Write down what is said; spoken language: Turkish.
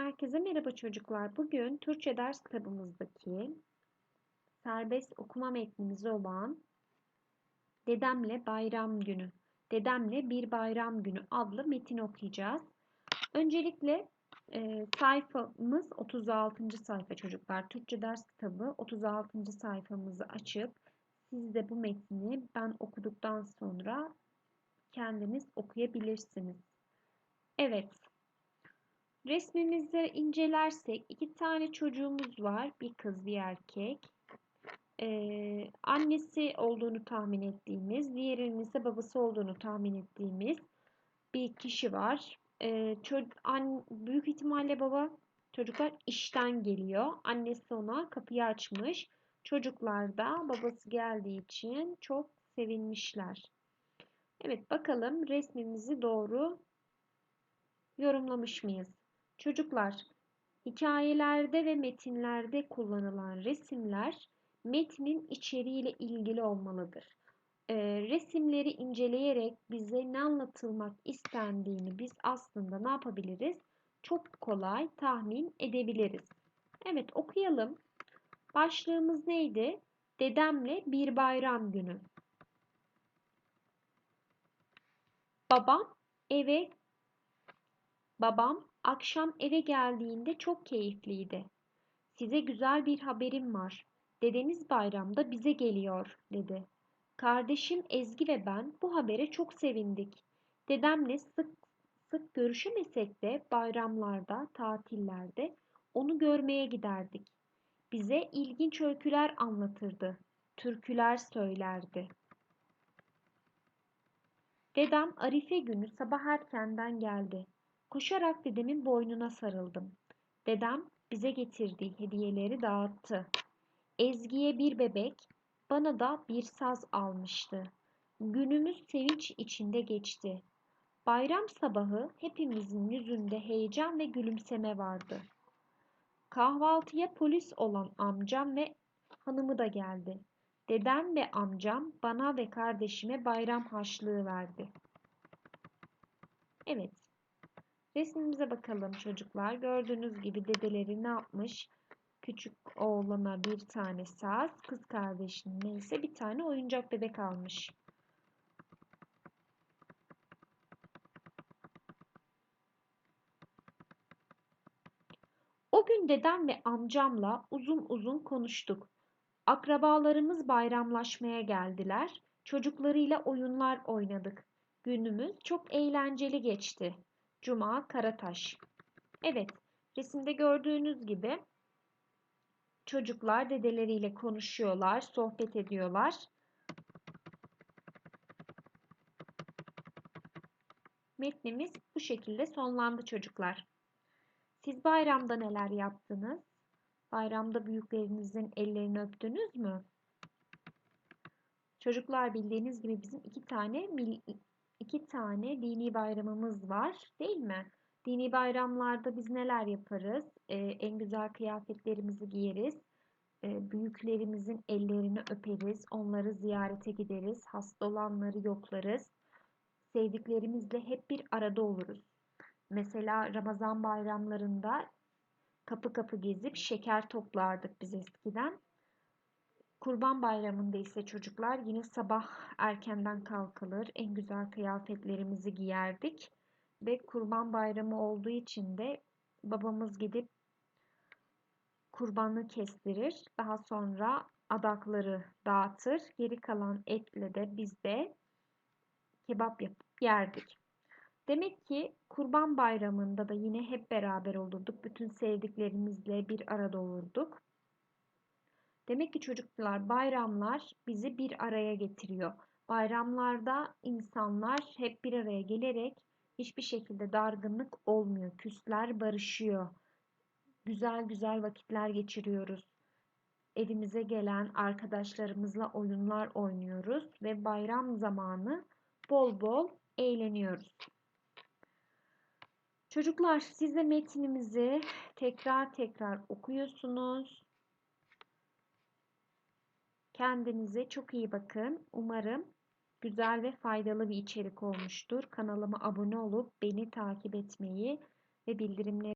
Herkese merhaba çocuklar. Bugün Türkçe ders kitabımızdaki serbest okuma metnimiz olan Dedemle Bayram Günü, Dedemle Bir Bayram Günü adlı metin okuyacağız. Öncelikle e, sayfamız 36. sayfa çocuklar. Türkçe ders kitabı 36. sayfamızı açıp siz de bu metni ben okuduktan sonra kendiniz okuyabilirsiniz. Evet, Resmimizi incelersek iki tane çocuğumuz var. Bir kız bir erkek. Ee, annesi olduğunu tahmin ettiğimiz, diğerinin ise babası olduğunu tahmin ettiğimiz bir kişi var. Ee, an, büyük ihtimalle baba çocuklar işten geliyor. Annesi ona kapıyı açmış. Çocuklar da babası geldiği için çok sevinmişler. Evet bakalım resmimizi doğru yorumlamış mıyız? Çocuklar, hikayelerde ve metinlerde kullanılan resimler metnin içeriğiyle ilgili olmalıdır. E, resimleri inceleyerek bize ne anlatılmak istendiğini biz aslında ne yapabiliriz? Çok kolay tahmin edebiliriz. Evet okuyalım. Başlığımız neydi? Dedemle bir bayram günü. Babam eve babam Akşam eve geldiğinde çok keyifliydi. Size güzel bir haberim var. Dedeniz bayramda bize geliyor, dedi. Kardeşim Ezgi ve ben bu habere çok sevindik. Dedemle sık sık görüşemesek de bayramlarda, tatillerde onu görmeye giderdik. Bize ilginç öyküler anlatırdı, türküler söylerdi. Dedem Arife günü sabah erkenden geldi. Koşarak dedemin boynuna sarıldım. Dedem bize getirdiği hediyeleri dağıttı. Ezgi'ye bir bebek, bana da bir saz almıştı. Günümüz sevinç içinde geçti. Bayram sabahı hepimizin yüzünde heyecan ve gülümseme vardı. Kahvaltıya polis olan amcam ve hanımı da geldi. Dedem ve amcam bana ve kardeşime bayram harçlığı verdi. Evet, Resmimize bakalım çocuklar. Gördüğünüz gibi dedeleri ne yapmış? Küçük oğlana bir tane saz, kız kardeşine ise bir tane oyuncak bebek almış. O gün dedem ve amcamla uzun uzun konuştuk. Akrabalarımız bayramlaşmaya geldiler. Çocuklarıyla oyunlar oynadık. Günümüz çok eğlenceli geçti. Cuma Karataş. Evet, resimde gördüğünüz gibi çocuklar dedeleriyle konuşuyorlar, sohbet ediyorlar. Metnimiz bu şekilde sonlandı çocuklar. Siz bayramda neler yaptınız? Bayramda büyüklerinizin ellerini öptünüz mü? Çocuklar bildiğiniz gibi bizim iki tane iki tane dini bayramımız var değil mi? Dini bayramlarda biz neler yaparız? Ee, en güzel kıyafetlerimizi giyeriz. Ee, büyüklerimizin ellerini öperiz. Onları ziyarete gideriz. Hasta olanları yoklarız. Sevdiklerimizle hep bir arada oluruz. Mesela Ramazan bayramlarında kapı kapı gezip şeker toplardık biz eskiden. Kurban Bayramı'nda ise çocuklar yine sabah erkenden kalkılır. En güzel kıyafetlerimizi giyerdik. Ve Kurban Bayramı olduğu için de babamız gidip kurbanı kestirir. Daha sonra adakları dağıtır. Geri kalan etle de biz de kebap yapıp yerdik. Demek ki Kurban Bayramı'nda da yine hep beraber olurduk. Bütün sevdiklerimizle bir arada olurduk. Demek ki çocuklar bayramlar bizi bir araya getiriyor. Bayramlarda insanlar hep bir araya gelerek hiçbir şekilde dargınlık olmuyor. Küsler barışıyor. Güzel güzel vakitler geçiriyoruz. Evimize gelen arkadaşlarımızla oyunlar oynuyoruz ve bayram zamanı bol bol eğleniyoruz. Çocuklar siz de metnimizi tekrar tekrar okuyorsunuz. Kendinize çok iyi bakın. Umarım güzel ve faydalı bir içerik olmuştur. Kanalıma abone olup beni takip etmeyi ve bildirimleri